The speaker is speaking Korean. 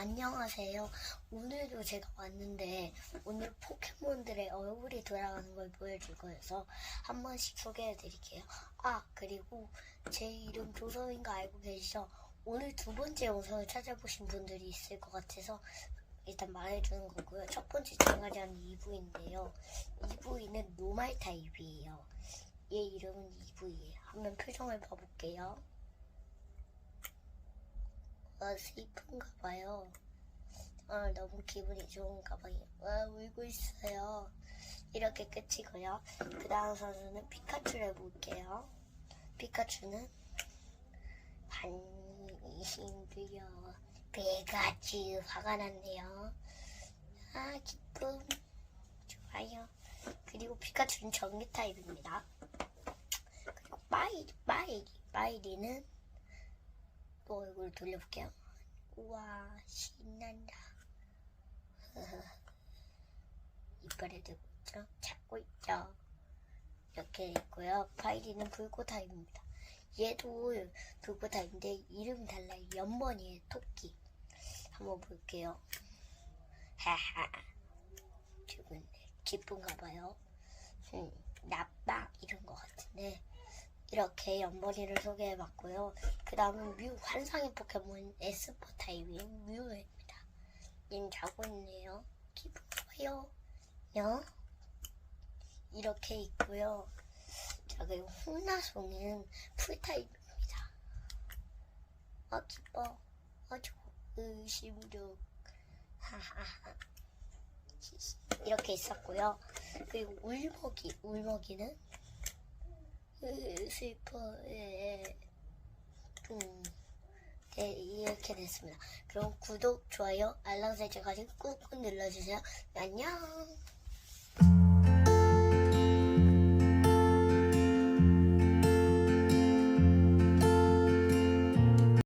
안녕하세요. 오늘도 제가 왔는데 오늘 포켓몬들의 얼굴이 돌아가는 걸 보여줄 거여서 한 번씩 소개해 드릴게요. 아 그리고 제 이름 조서인 거 알고 계시죠? 오늘 두 번째 영상을 찾아보신 분들이 있을 것 같아서 일단 말해주는 거고요. 첫 번째 장가자는 이브인데요. 이브이는 노말 타입이에요. 얘 이름은 이브이에요. 한번 표정을 봐볼게요. 아, 슬픈가 봐요. 아, 너무 기분이 좋은가 봐요. 아, 울고 있어요. 이렇게 끝이고요. 그 다음 선수는 피카츄를 볼게요. 피카츄는 많이 힘들려. 피카츄 화가 났네요. 아, 기쁨. 좋아요. 그리고 피카츄는 전기 타입입니다. 그리고 마이리, 마이리, 마이리는 또 얼굴 돌려볼게요. 우와, 신난다. 이빨에 들고 있죠? 잡고 있죠? 이렇게 있고요. 파이리는 불꽃 타입입니다. 얘도 불꽃 타입인데 이름이 달라요. 연번이에요, 토끼. 한번 볼게요. 하하. 기분, 기쁜가 봐요. 음, 나빠. 이런 것 같은데. 이렇게 연번이를 소개해봤고요. 그 다음은 뮤, 환상의 포켓몬 에스퍼 타입인 뮤입니다. 얘는 자고 있네요. 기분 좋아요. 요 이렇게 있고요. 자, 그리고 홍나송은 풀타입입니다. 아, 기뻐. 아, 좋아. 의심력. 하하하. 이렇게 있었고요. 그리고 울먹이. 울먹이는 으, 슬퍼, 예, 음, 네, 이렇게 됐습니다. 그럼 구독, 좋아요, 알람 설정까지 꾹꾹 눌러주세요. 안녕!